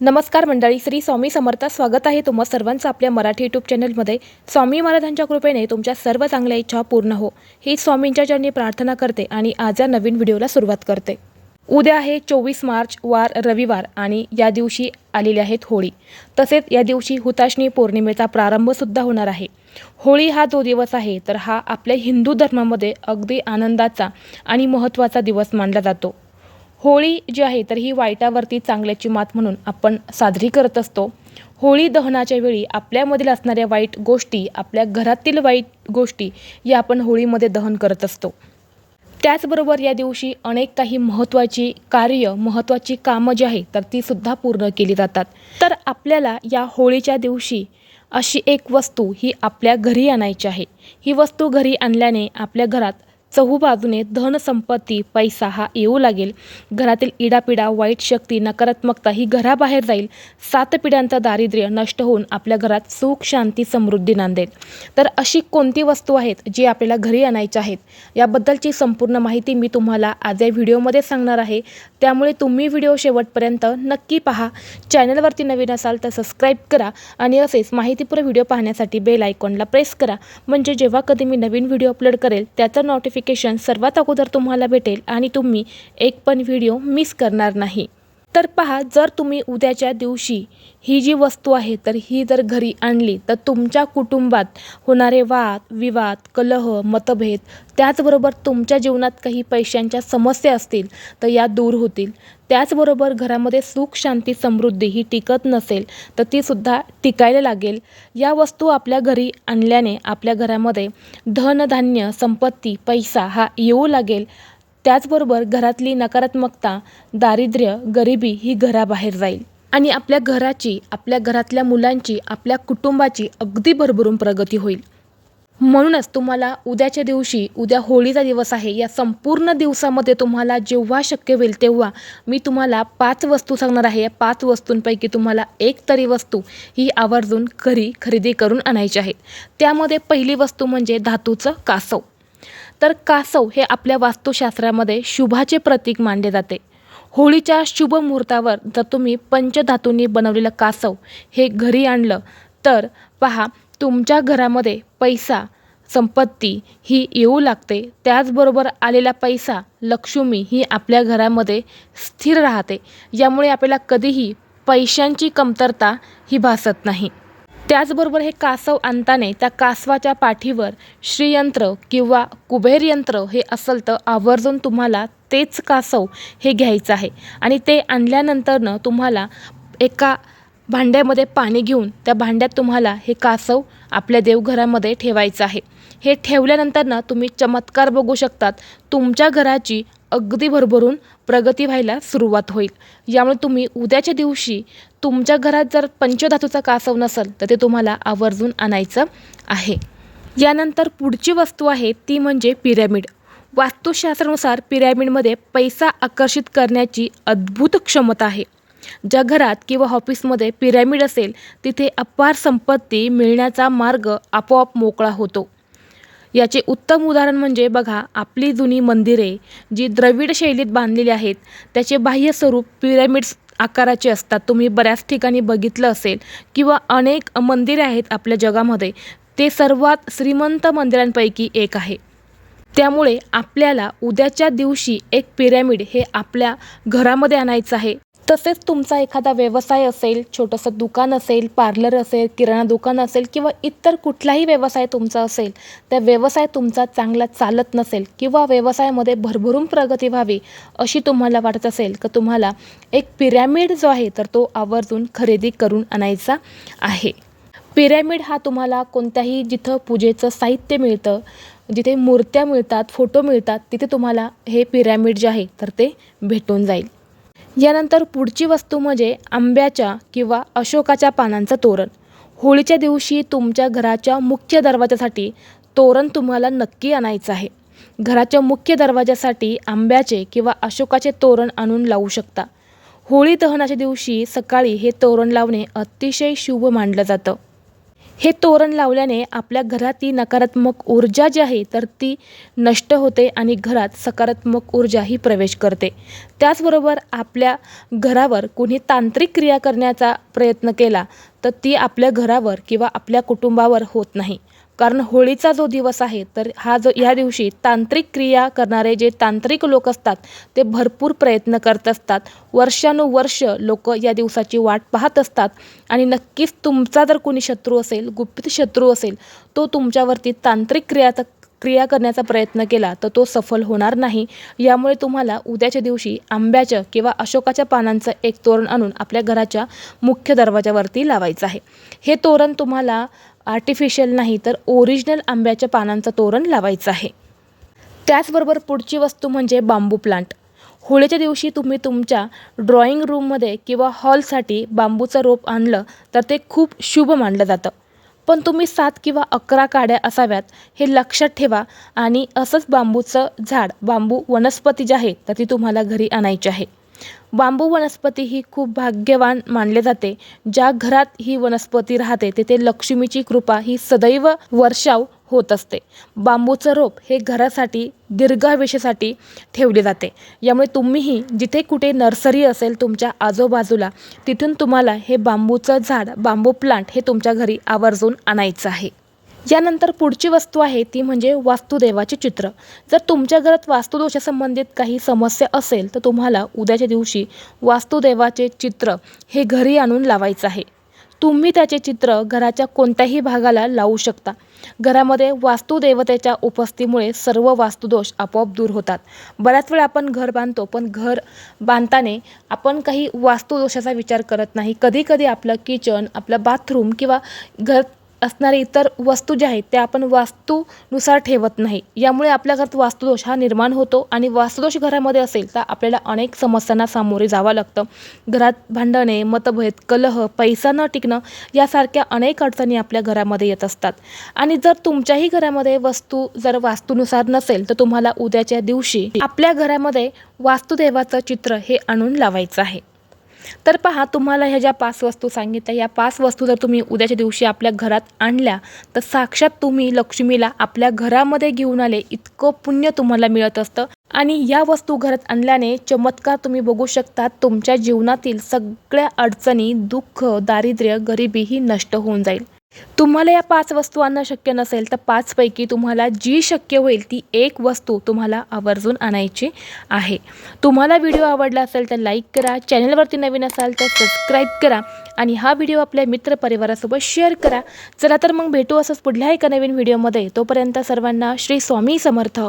नमस्कार मंडळी श्री स्वामी समर्थ स्वागत आहे तुम्हा सर्वांचं आपल्या मराठी यूट्यूब चॅनलमध्ये स्वामी महाराजांच्या कृपेने तुमच्या सर्व चांगल्या इच्छा पूर्ण हो. ही स्वामींच्या चरणी प्रार्थना करते आणि आज या नवीन व्हिडिओला सुरुवात करते. उद्या आहे चोवीस मार्च वार रविवार आणि या दिवशी आलेली आहेत होळी. तसेच या दिवशी हुताशनी पौर्णिमेचा प्रारंभसुद्धा होणार आहे. होळी हा जो दिवस आहे तर हा आपल्या हिंदू धर्मामध्ये अगदी आनंदाचा आणि महत्त्वाचा दिवस मानला जातो. होळी जी आहे तर ही वाईटावरती चांगल्याची मात म्हणून आपण साजरी करत असतो. होळी दहनाच्या वेळी आपल्यामधील असणाऱ्या वाईट गोष्टी आपल्या घरातील वाईट गोष्टी या आपण होळीमध्ये दहन करत असतो. त्याचबरोबर या दिवशी अनेक काही महत्त्वाची कार्य महत्त्वाची कामं जी आहे तर ती सुद्धा पूर्ण केली जातात. तर आपल्याला या होळीच्या दिवशी अशी एक वस्तू ही आपल्या घरी आणायची आहे. ही वस्तू घरी आणल्याने आपल्या घरात चहूबाजूने धनसंपत्ती पैसा हा येऊ लागेल. घरातील इडापिडा वाईट शक्ती नकारात्मकता ही घराबाहेर जाईल. सात पिढ्यांचं दारिद्र्य नष्ट होऊन आपल्या घरात सुख शांती समृद्धी नांदेल. तर अशी कोणती वस्तू आहेत जी आपल्याला घरी आणायची आहेत? याबद्दलची संपूर्ण माहिती मी तुम्हाला आज या व्हिडिओमध्ये सांगणार आहे. त्यामुळे तुम्ही व्हिडिओ शेवटपर्यंत नक्की पहा. चॅनलवरती नवीन असाल तर सबस्क्राईब करा आणि असेच माहितीपूर्ण व्हिडिओ पाहण्यासाठी बेल आयकॉनला प्रेस करा. म्हणजे जेव्हा कधी मी नवीन व्हिडिओ अपलोड करेल त्याचं नोटिफिकेशन सर्वात अगोदर तुम्हाला भेटेल आणि तुम्ही एक पण व्हिडिओ मिस करणार नाही. तर पहा जर तुम्ही उद्याच्या दिवशी ही जी वस्तू आहे तर ही जर घरी आणली तर तुमच्या कुटुंबात होणारे वाद विवाद कलह मतभेद त्याचबरोबर तुमच्या जीवनात काही पैशांच्या समस्या असतील तर या दूर होतील. त्याचबरोबर घरामध्ये सुख शांती समृद्धी ही टिकत नसेल तर तीसुद्धा टिकायला लागेल. या वस्तू आपल्या घरी आणल्याने आपल्या घरामध्ये धनधान्य संपत्ती पैसा हा येऊ लागेल. त्याचबरोबर घरातली नकारात्मकता दारिद्र्य गरिबी ही घराबाहेर जाईल. आणि आपल्या घराची आपल्या घरातल्या मुलांची आपल्या कुटुंबाची अगदी भरभरून प्रगती होईल. म्हणूनच तुम्हाला उद्याच्या दिवशी उद्या होळीचा दिवस आहे या संपूर्ण दिवसामध्ये तुम्हाला जेव्हा शक्य होईल तेव्हा मी तुम्हाला पाच वस्तू सांगणार आहे. या पाच वस्तूंपैकी तुम्हाला एक तरी वस्तू ही आवर्जून घरी खरेदी करून आणायची आहे. त्यामध्ये पहिली वस्तू म्हणजे धातूचं कासव. तर कासव हे आपल्या वास्तुशास्त्रामध्ये शुभाचे प्रतीक मानले जाते. होळीच्या शुभ मुहूर्तावर जर तुम्ही पंचधातूंनी बनवलेलं कासव हे घरी आणलं तर पहा तुमच्या घरामध्ये पैसा संपत्ती ही येऊ लागते. त्याचबरोबर आलेला पैसा लक्ष्मी ही आपल्या घरामध्ये स्थिर राहते. यामुळे आपल्याला कधीही पैशांची कमतरता ही भासत नाही. त्याचबरोबर हे कासव आणताने त्या कासवाच्या पाठीवर श्रीयंत्र किंवा कुबेर यंत्र हे असेल तर आवर्जून तुम्हाला तेच कासव हे घ्यायचं आहे. आणि ते आणल्यानंतरनं तुम्हाला एका भांड्यामध्ये पाणी घेऊन त्या भांड्यात तुम्हाला हे कासव आपल्या देवघरामध्ये ठेवायचं आहे. हे ठेवल्यानंतरनं तुम्ही चमत्कार बघू शकतात. तुमच्या घराची अगदी भरभरून प्रगती व्हायला सुरुवात होईल. यामुळे तुम्ही उद्याच्या दिवशी तुमच्या घरात जर पंचधातूचा कासव नसेल तर ते तुम्हाला आवर्जून आणायचं आहे. यानंतर पुढची वस्तू आहे ती म्हणजे पिरॅमिड. वास्तुशास्त्रानुसार पिरॅमिडमध्ये पैसा आकर्षित करण्याची अद्भुत क्षमता आहे. ज्या घरात किंवा ऑफिसमध्ये पिरॅमिड असेल तिथे अपार संपत्ती मिळण्याचा मार्ग आपोआप मोकळा होतो. याचे उत्तम उदाहरण म्हणजे बघा आपली जुनी मंदिरे जी द्रविड शैलीत बांधलेली आहेत त्याचे बाह्य स्वरूप पिरॅमिड्स आकाराचे असतात. तुम्ही बऱ्याच ठिकाणी बघितलं असेल किंवा अनेक मंदिरे आहेत आपल्या जगामध्ये ते सर्वात श्रीमंत मंदिरांपैकी एक आहे. त्यामुळे आपल्याला उद्याच्या दिवशी एक पिरॅमिड हे आपल्या घरामध्ये आणायचं आहे. तसेच तुमचा एखादा व्यवसाय असेल छोटंसं दुकान असेल पार्लर असेल किराणा दुकान असेल किंवा इतर कुठलाही व्यवसाय तुमचा असेल त्या व्यवसाय तुमचा चांगला चालत नसेल किंवा व्यवसायामध्ये भरभरून प्रगती व्हावी अशी तुम्हाला वाटत असेल तर तुम्हाला एक पिरॅमिड जो आहे तर तो आवर्जून खरेदी करून आणायचा आहे. पिरॅमिड हा तुम्हाला कोणत्याही जिथं पूजेचं साहित्य मिळतं जिथे मूर्त्या मिळतात फोटो मिळतात तिथे तुम्हाला हे पिरॅमिड जे आहे तर ते भेटून जाईल. यानंतर पुढची वस्तू म्हणजे आंब्याच्या किंवा अशोकाच्या पानांचं तोरण. होळीच्या दिवशी तुमच्या घराच्या मुख्य दरवाजासाठी तोरण तुम्हाला नक्की आणायचं आहे. घराच्या मुख्य दरवाजासाठी आंब्याचे किंवा अशोकाचे तोरण आणून लावू शकता. होळी दहनाच्या दिवशी सकाळी हे तोरण लावणे अतिशय शुभ मानलं जातं. हे तोरण लावल्याने आपल्या घरातील नकारात्मक ऊर्जा जी आहे तर ती नष्ट होते आणि घरात सकारात्मक ऊर्जा ही प्रवेश करते. त्याचबरोबर आपल्या घरावर कुणी तांत्रिक क्रिया करण्याचा प्रयत्न केला तर ती आपल्या घरावर किंवा आपल्या कुटुंबावर होत नाही. कारण होळीचा जो दिवस आहे तर हा जो या दिवशी तांत्रिक क्रिया करणारे जे तांत्रिक लोक असतात ते भरपूर प्रयत्न करत असतात. वर्षानुवर्ष लोक या दिवसाची वाट पाहत असतात. आणि नक्कीच तुमचा जर कोणी शत्रू असेल गुप्त शत्रू असेल तो तुमच्यावरती तांत्रिक क्रियाचा क्रिया करण्याचा प्रयत्न केला तर तो सफल होणार नाही. यामुळे तुम्हाला उद्याच्या दिवशी आंब्याच्या किंवा अशोकाच्या पानांचं एक तोरण आणून आपल्या घराच्या मुख्य दरवाजावरती लावायचं आहे. हे तोरण तुम्हाला आर्टिफिशियल नाही तर ओरिजिनल आंब्याच्या पानांचं तोरण लावायचं आहे. त्याचबरोबर पुढची वस्तू म्हणजे बांबू प्लांट होळीच्या दिवशी तुम्ही तुमच्या ड्रॉइंग रूममध्ये किंवा हॉलसाठी बांबूचं रोप आणलं तर ते खूप शुभ मानलं जातं. पण तुम्ही सात किंवा अकरा काड्या असाव्यात हे लक्षात ठेवा आणि असंच बांबूचं झाड बांबू वनस्पती जी आहे तर ती तुम्हाला घरी आणायची आहे. बांबू वनस्पती ही खूप भाग्यवान मानले जाते. ज्या घरात ही वनस्पती राहते तेथे लक्ष्मीची कृपा ही सदैव वर्षाव होत असते. बांबूचं रोप हे घरासाठी दीर्घायुष्यासाठी ठेवले जाते. यामुळे तुम्हीही जिथे कुठे नर्सरी असेल तुमच्या आजूबाजूला तिथून तुम्हाला हे बांबूचं झाड बांबू प्लांट हे तुमच्या घरी आवर्जून आणायचं आहे. यानंतर पुढची वस्तू आहे ती म्हणजे वास्तुदेवाचे चित्र. जर तुमच्या घरात वास्तुदोषासंबंधित काही समस्या असेल तर तुम्हाला उद्याच्या दिवशी वास्तुदेवाचे चित्र हे घरी आणून लावायचं आहे. तुम्ही त्याचे चित्र घराच्या कोणत्याही भागाला लावू शकता. घरामध्ये वास्तुदेवतेच्या उपस्थितीमुळे सर्व वास्तुदोष आपोआप दूर होतात. बऱ्याच वेळा आपण घर बांधतो पण घर बांधताना आपण काही वास्तुदोषाचा विचार करत नाही. कधी कधी आपलं किचन आपलं बाथरूम किंवा घर असणारे इतर वस्तू ज्या आहेत त्या आपण वास्तूनुसार ठेवत नाही. यामुळे आपल्या घरात वास्तुदोष हा निर्माण होतो आणि वास्तुदोष घरामध्ये असेल तर आपल्याला अनेक समस्यांना सामोरे जावं लागतं. घरात भांडणे मतभेद कलह पैसा न टिकणं यासारख्या अनेक अडचणी आपल्या घरामध्ये येत असतात. आणि जर तुमच्याही घरामध्ये वस्तू जर वास्तूनुसार नसेल तर तुम्हाला उद्याच्या दिवशी आपल्या घरामध्ये वास्तुदेवाचं चित्र हे आणून लावायचं आहे. तर पहा तुम्हाला ह्या ज्या पाच वस्तू सांगितल्या या पाच वस्तू जर तुम्ही उद्याच्या दिवशी आपल्या घरात आणल्या तर साक्षात तुम्ही लक्ष्मीला आपल्या घरामध्ये घेऊन आले इतकं पुण्य तुम्हाला मिळत असतं. आणि या वस्तू घरात आणल्याने चमत्कार तुम्ही बघू शकता तुमच्या जीवनातील सगळ्या अडचणी दुःख दारिद्र्य गरिबीही नष्ट होऊन जाईल. तुम्हाला या पाच वस्तू आणणं शक्य नसेल तर पाचपैकी तुम्हाला जी शक्य होईल ती एक वस्तू तुम्हाला आवर्जून आणायची आहे. तुम्हाला व्हिडिओ आवडला असेल तर लाईक करा चॅनलवरती नवीन असाल तर सबस्क्राईब करा आणि हा व्हिडिओ आपल्या मित्रपरिवारासोबत शेअर करा. चला तर मग भेटू असंच पुढल्या एका नवीन व्हिडिओमध्ये. तोपर्यंत सर्वांना श्री स्वामी समर्थ.